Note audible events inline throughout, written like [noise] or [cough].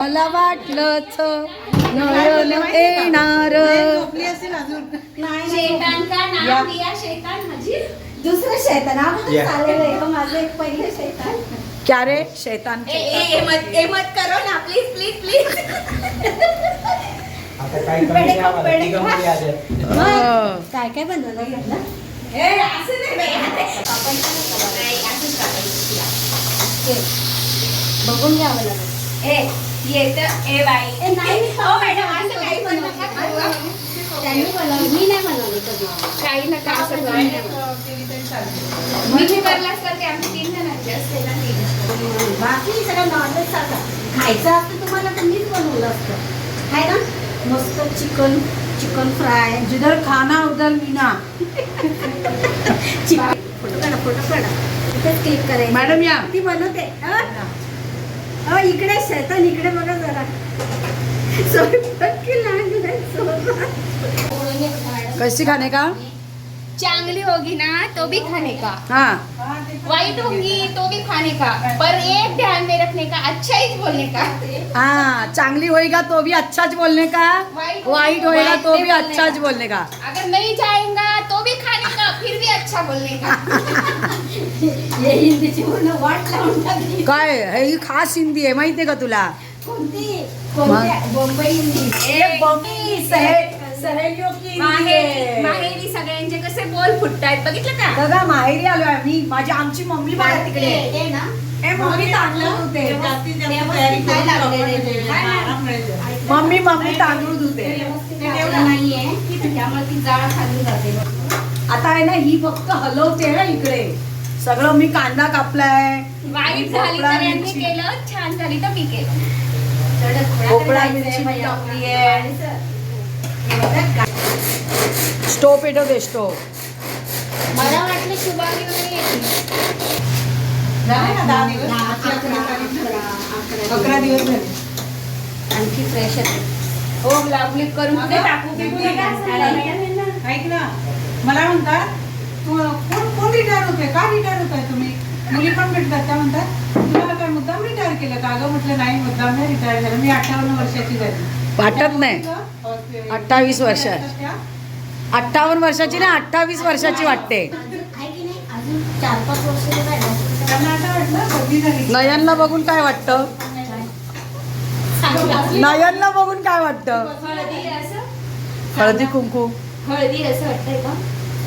मला वाटलंच नयन येणार. शैतान का नाम लिया शैतान मजीद. दुसरं शैतान. चाललेलं आहे. का माझं एक पहिलं शैतान. क्या रे शैतान ए ए ए मत ए मत करो ना. प्लीज प्लीज प्लीज आता काही कमी नाही आम्हाला? पेढे तिघांमध्ये आले. अं, काय काय बनवलं घरला? ए असं नाही बाई. नाही, असंच करायचं. बघून घ्यावं लागेल. ए येतं. ए बाई. ए, नाही, मी हो मॅडम असं काही पण नका करू हं. त्यांनी बनवलं. मी नाही बनवली कधी काही नका असं करू मी जे करलाच करते आम्ही तीन जणांचे असते ना तीन बाकी सगळं नॉनव्हेज सारखं. खायचं असतं तुम्हाला तर मीच बनवलं असतं. आहे ना? मस्त चिकन चिकन फ्राय जिधर खाना उधर मीना. [laughs] चिकन. फोटो काढा फोटो काढा. इथेच क्लिक करायचं. मॅडम या. ती बनवते. अं? अ इकडे शैतान इकडे बघा जरा स्वयंपाक केला कशी सोबत. का चांगली होगी ना तो भी खाने का। हाँ। वाइट होंगी तो भी खाने का। पर एक ध्यान में रखने का अच्छा ही बोलने का। हाँ चांगली होएगा तो भी अच्छाच बोलने का। वाइट होएगा तो भी नहीं बोलने अच्छाच का। बोलने का। अगर नहीं जाएगा तो भी खाने का फिर भी अच्छा बोलने का। [laughs] हे हिंदीची पूर्ण वाट लावून टाकली। काय हे ही खास हिंदी आहे माहितीये का तुला? कोणती? मुंबई हिंदी. ये बॉम्बे सहे- सहेलियों की माहेरी सगळ्यांचे कसे बोल फुटतायत बघितलं का? बघा माहेरी आलोय आम्ही. माझी आमची मम्मी बघा तिकडे. ते ना? ए मम्मी तांदूळ धुते. काय लागलेलं आहे? मम्मी मम्मी तांदूळ धुते. नाहीये. त्यामुळे ती जाळ खाली जाते. आता आहे ना ही फक्त हलवते ना इकडे. सगळं मी कांदा कापलाय. वाईट झाली तर यांनी. केलं. छान झाली तर मी केलं. भोपळा मिरची टाकली आहे स्टोव पेटवते स्टोव मला वाटलं शुभांगी नाही येते अकरा दिवस. झाले. आणखी फ्रेश हो लावली करून असं. ऐक ना. मला म्हणतात तू कोण कोण रिटायर होते का रिटायर होताय तुम्ही? मुली पण भेटतात त्या म्हणतात? तुम्हाला काय मुद्दाम रिटायर केलं का? अगं म्हटलं नाही मुद्दाम नाही रिटायर झालं. मी अठ्ठावन्न वर्षाची झाली. वाटत नाही. 28 वर्ष. अठ्ठावन्न वर्षाची ना अठ्ठावीस वर्षाची वाटते. नयनला बघून काय वाटतं? नयनला बघून काय वाटतं? हळदी कुंकू. हळदी असं वाटतंय का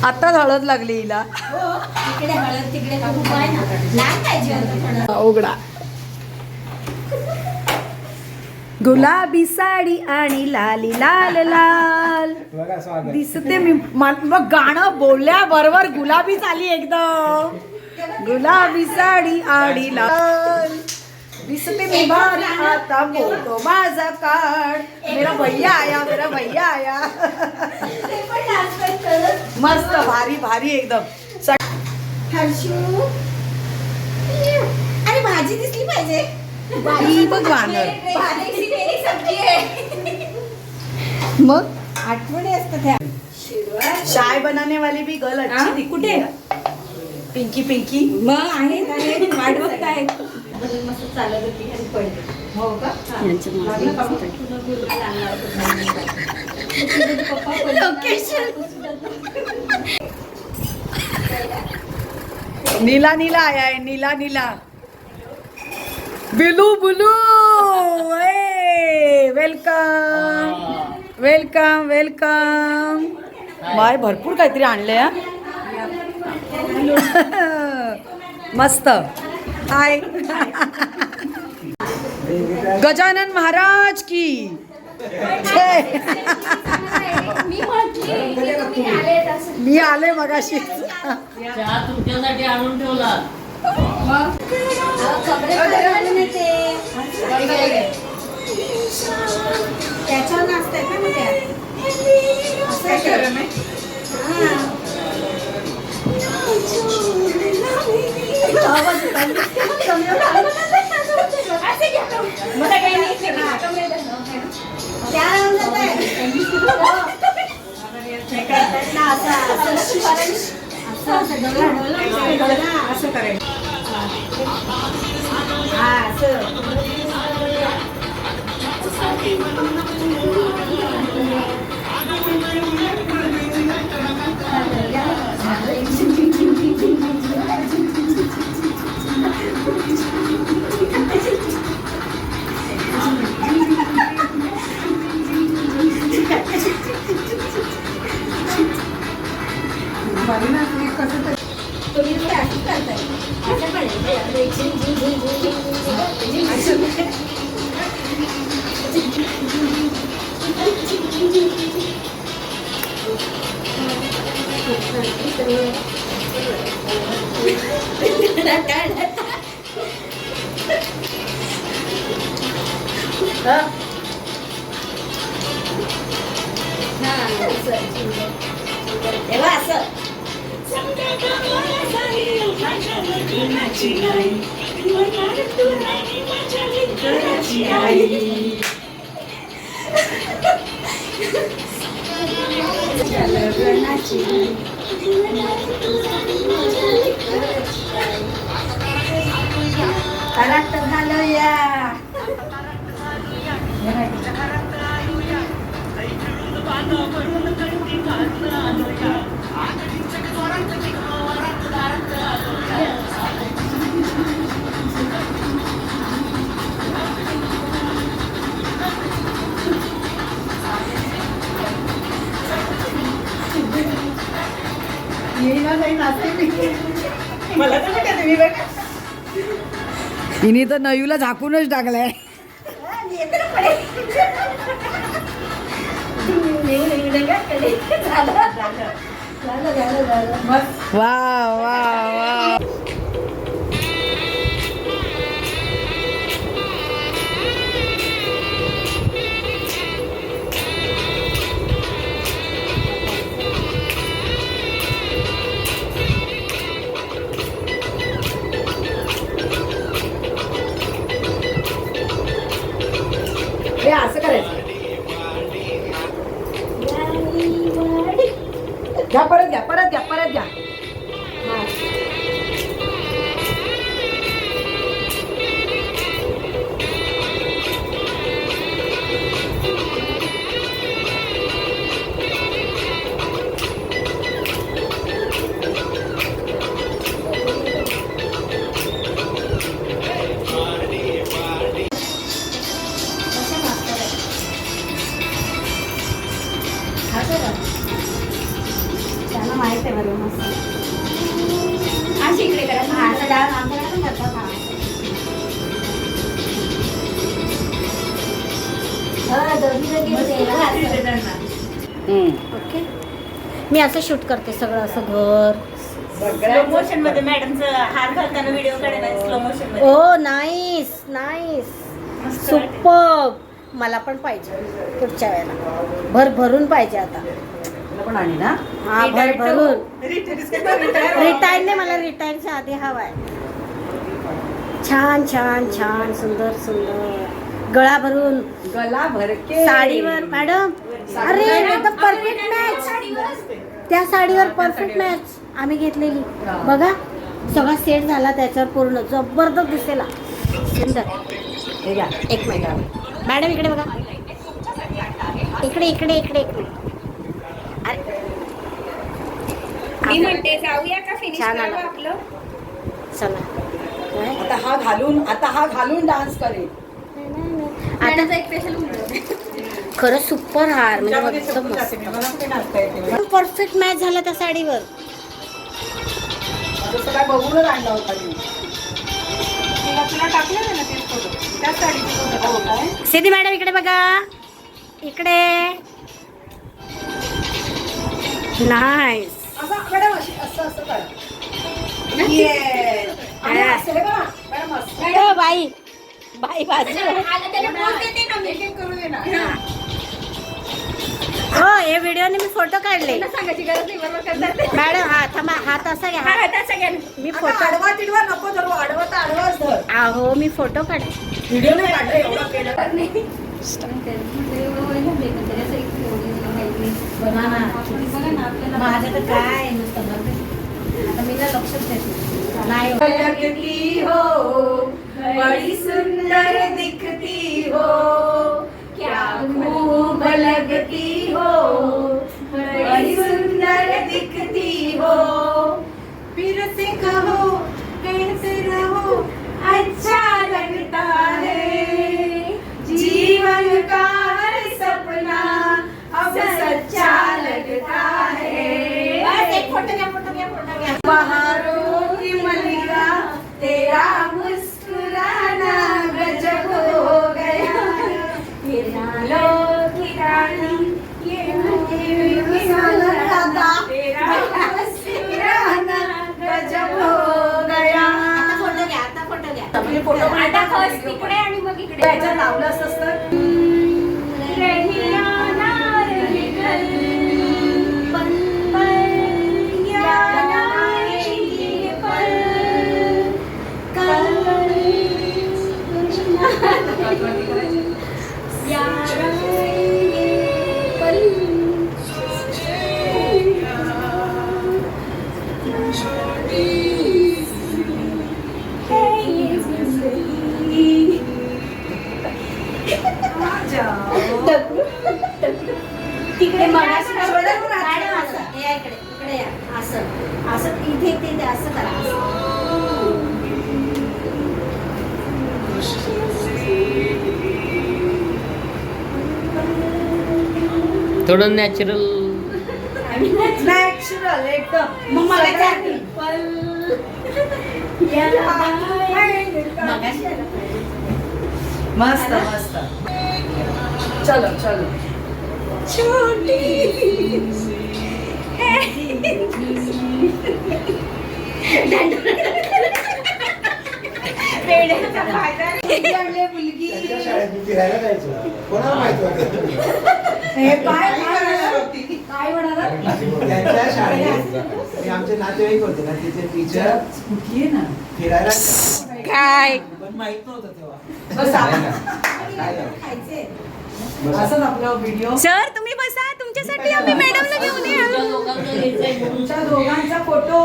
आताच हळद लागली हिला. उघडा. गुलाबी साडी आणि लाली लाल लाल. बघा स्वागत. दिसते मी. मा- मग गाणं बोलल्या बरोबर गुलाबी झाली एकदम. गुलाबी साडी आणि लाल. दिसते मी भारी आता मोठो माझा काढ मेरा भैया आया मेरा भैया आया. मस्त भारी भारी एकदम. हर्षू. अरे भाजी दिसली पाहिजे. बघ वानर आहे [laughs] मग? आठवणी असतात चाय बनाने वाली भी गर्ल अच्छी कुठे? पिंकी पिंकी. मग आहेत आहेत. वाट बघतायत मस्त चालत होती आणि पडली हो का लागलं का? मग? नीला नीला आया है नीला नीला. बिलू बुलू वेलकम. Welcome welcome. बाय भरपूर काहीतरी आणलंय हा. मस्त. हाय. गजानन महाराज की. मी आले मगाशी. तुमच्यासाठी आणून ठेवला. त्याच्यावर नाचताय का मग त्या? तेव्हा असं कराट घालूया हिने तर नयूला झाकूनच टाकलाय. वा वा वा. असं शूट करते सगळं असं घर. स्लो मोशनमध्ये मॅडमचं हार घालताना व्हिडिओ काढायला स्लो मोशनमध्ये. ओ नाईस नाईस सुपर मला पण पाहिजे पुढच्या वेळेला. भर भरून पाहिजे आता. पण आणि ना? हा भर भरून. रिटायर नाही मला रिटायरच्या आधी हवाय छान छान छान सुंदर सुंदर. गळा भरून. गला भरके. साडीवर मॅडम. अरे परफेक्ट मॅच त्या साडीवर परफेक्ट मॅच आम्ही घेतलेली. बघा सगळा सेट झाला त्याच्यावर पूर्ण. जबरदस्त दिसेल. सुंदर. हे एक मिनिट. मॅडम इकडे बघा. इकडे इकडे इकडे इकडे अरे. मी म्हणते जाऊया का फिनिश छान करावं आलं. आपलं? चला. काय? आता हा घालून आता हा घालून डान्स करेल. आता मॅडमचा एक स्पेशल खरं सुपर हार. म्हणजे एकदम मला मस्त. कुठे नाचता येते परफेक्ट मॅच झाला त्या साडीवर. आता सगळा बघूनच आणला होता मी. तुला तुला टाकलं ना ते फोटो त्याच साडीचे फोटो टाकलाय सिद्धी मॅडम इकडे बघा. इकडे. नाईस असं मॅडम अशी असं असं करा. Yes. आणि असं हे बघा मॅडम असं. बाई. बाई बाजू. एक एक करू दे ना हो हे व्हिडिओने मी फोटो काढले. त्यांना सांगायची गरज नाही बरोबर करतात मॅडम हा थांबा हात असा घ्या. हा, सगळ्यांना मी फोटो आडवा तिडवा नको धरू आडवा तर आडवाच धर. अहो मी फोटो काढले व्हिडिओ नाही काढला एवढा केलं माझं तर काय नुसतं आता मी ना लक्षच देत नाही लगती हो बड़ी सुंदर दिखती हो. क्या खूब लगती हो बड़ी सुंदर दिखती हो। फिर से कहो कैसे रहो अच्छा लगता है। जीवन का हर सपना अब सच्चा लगता है। बस एक फ़ोटो घ्या फ़ोटो घ्या फ़ोटो घ्या। बहारों की मलिका तेरा मुस्कुराना लावलं असतं थोडं नॅचरल नॅचरल एकदम. मग मला मस्त मस्त. चलो चलो. [laughs] त्यांच्या शाळेत मी फिरायला जायचो कोणाला माहीत हे काय त्यांच्या शाळेत आमचे नातेवाईक होते ना तिचे टीचर फिरायला काय पण माहीत नव्हतं तेव्हा बस आता. काय झालं? खायचे असंच आपला व्हिडिओ सर तुम्ही बसा तुमच्यासाठी आम्ही मॅडमला घेऊन दोघांचा फोटो.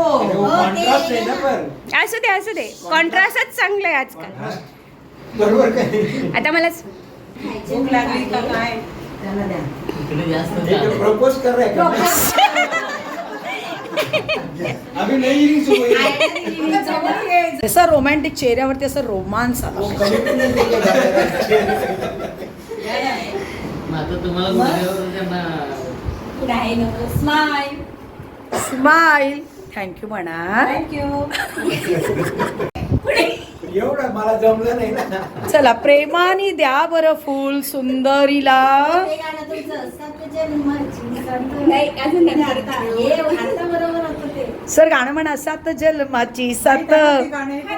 आहे ना पण. असू दे असू दे. कॉन्ट्रास्टच चांगलं आहे आजकाल. Contrast. बरोबर काय आता मला भूक लागली का काय? द्या. प्रपोज कर रहे हैं अभी रोमॅन्टिक चेहऱ्यावरती असं रोमांस आला. वो [laughs] मग आता तुम्हाला त्यांना नाही नको स्माईल स्माईल थँक्यू म्हणा एवढं मला जमलं नाही ना. चला प्रेमाने द्या बरं फुल सुंदरीला. ते गाणं तुमचं सत्य जन्माची संत- नाही अजून नाही. आता आता बरोबर होतं ते. सर गाणं म्हणा सात. जन्माची सात हे.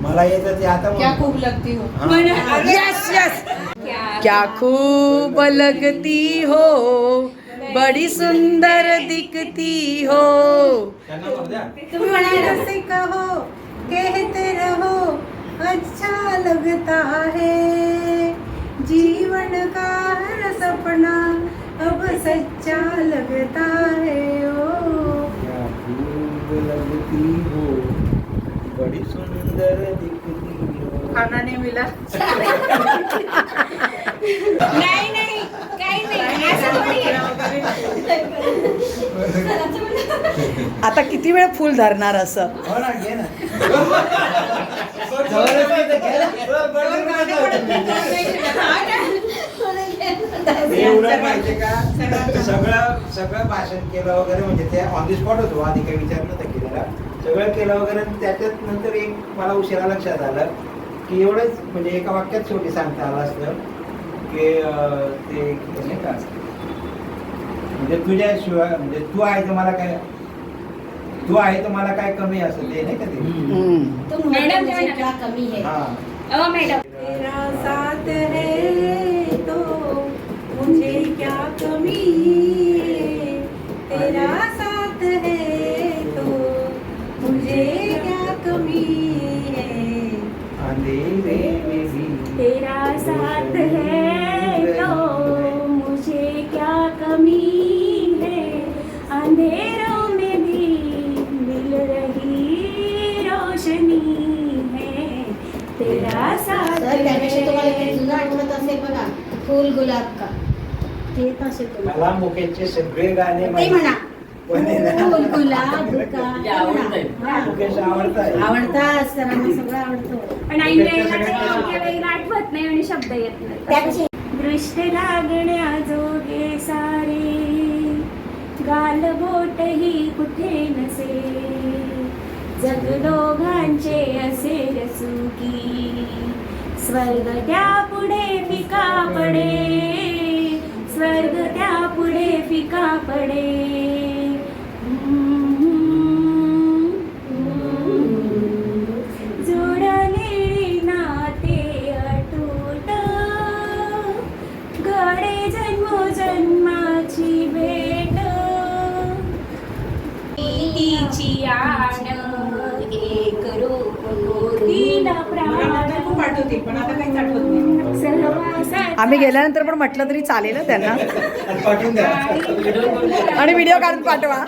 मला येतं ते आता. खूप लगती हा. यस यस क्या- खूब लगती हो बड़ी सुंदर दिखती हो। से कहो कहते रहो अच्छा लगता है। जीवन का हर सपना अब सच्चा लगता है ओ। क्या खूब लगती हो बड़ी सुंदर दिखती हो खाना नहीं मिला. नाही नाही काही नाही. असं थोडी आहे. आता किती वेळ फुल धरणार असं? हो ना घे ना. जवळच तर घे ना. हे का? सगळं सगळं भाषण केलं वगैरे म्हणजे ते ऑन दी स्पॉट होतो. आधी काही विचार नव्हता केलेला. सगळं केलं वगैरे आणि त्याच्यात नंतर एक मला उशिरा लक्षात आलं. की एवढंच म्हणजे एका वाक्यात शेवटी सांगता आलं असतं की ते नाही का? म्हणजे तुझ्याशिवाय म्हणजे तू आहे तर मला काय तू आहे तर मला काय कमी असं ते नाही का ते. तुम मॅडम. क्या कमी है हा. अहो मॅडम. तेरा साथ है तो मुझे क्या कमी? फुल गुलाब का? ते असेल तुम्हाला मला मुकेशचे सगळे गाणे ते. म्हणा. फुल गुलाब का? ते. हा. मुकेश आवडतात सरांना सगळं आवडतं. पण ऐन वेळेला ते इतक्या वेळेला आठवत नाही आणि शब्द येत नाही. दृष्ट लागण्या जोगे सारे. गाल बोट ही कुठे नसे. जग दोघांचे असे रसुकी. स्वर्ग त्या पुढे फिका पडे. स्वर्ग त्या पुढे फिका पडे. आम्ही गेल्यानंतर पण म्हटलं तरी चालेल ना त्यांना. आणि व्हिडिओ काढून पाठवा.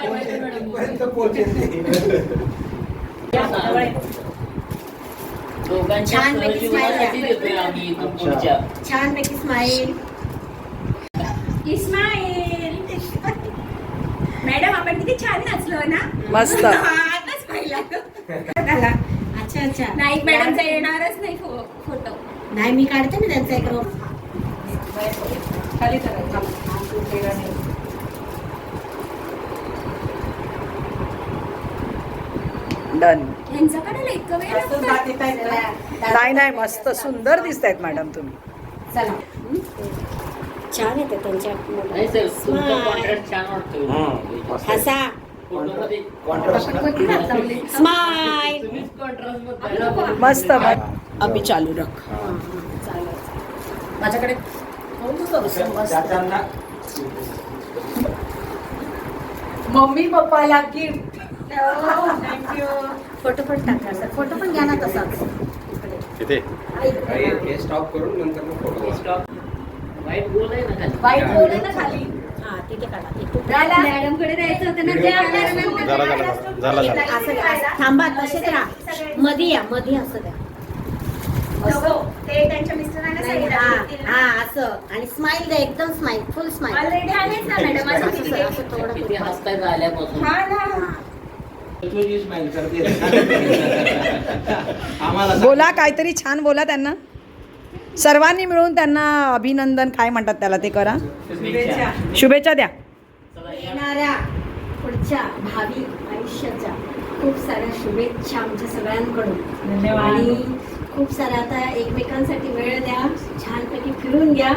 छान स्माईल इस्माईल मॅडम आपण किती छान नाचलो ना? मस्त. हा, आताच पाहिला. अच्छा अच्छा. नाईक मॅडमचा येणारच नाही फोटो. नाही मी काढते ना त्यांचा एक रोप खाली करायचं डन. नाही नाही मस्त सुंदर दिसत आहेत मॅडम तुम्ही. चला. छान येते त्यांच्या मस्त अभि चालू रख. माझ्याकडे मम्मी पप्पाला गिफ्ट थँक्यू फोटो पण टाका सर. फोटो पण घ्या ना तसाच. हे स्टॉप करून नंतर मग फोटो स्टॉप वाईट बोल आहे ना खाली वाईट बोल ना खाली. हा तिथे काढा. तिथे मॅडमकडे जायचं होतं ना ते आपल्याला. थांबा तसेच राहा. मधी या मधी असं द्या. ते त्यांच्या मिस्टरांना नाही, सांगितलं हा होतं ना. असं. आणि स्माईल द्या एकदम स्माईल फुल स्माईल ऑलरेडी आहेच ना मॅडम असं किती असं असं थोडं किती हसतायत आल्यापासून हा ना. स्माइल करते. [laughs] आम्हाला बोला काहीतरी छान बोला त्यांना. सर्वांनी मिळून त्यांना अभिनंदन काय म्हणतात त्याला ते करा. शुभेच्छा. शुभेच्छा द्या. येणाऱ्या पुढच्या भावी आयुष्याच्या खूप साऱ्या शुभेच्छा आमच्या सगळ्यांकडून. धन्यवाद. आणि खूप साऱ्या आता एकमेकांसाठी वेळ द्या छानपैकी फिरून घ्या.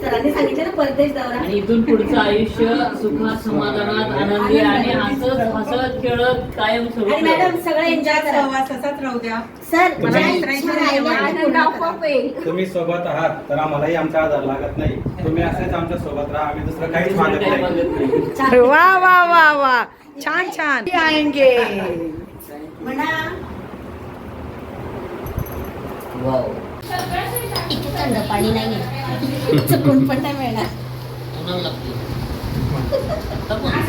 सरांनी सांगितलं ना परदेश दौरा. आणि इथून पुढचं आयुष्य सुखात समाधानात आनंदी आणि हसत हसत खेळत कायम सुरू आणि मॅडम सगळं एन्जॉय करा. सहवास असाच राहू द्या. सर मला ज्या मित्रांची इच्छा राहिल्या त्या आनंद पूर्ण करा. आपोआप येईल तुम्ही सोबत आहात तर आम्हालाही आमचा आधार लागत नाही. तुम्ही असेच आमच्यासोबत राहा आम्ही दुसरं काहीच मागत काही नाही. मागत नाही. वा वा वा वा छान छान. आएंगे. म्हणा वाव इथे थंड पाणी नाहीये. चुकून पण नाही मिळणार. [laughs] [laughs]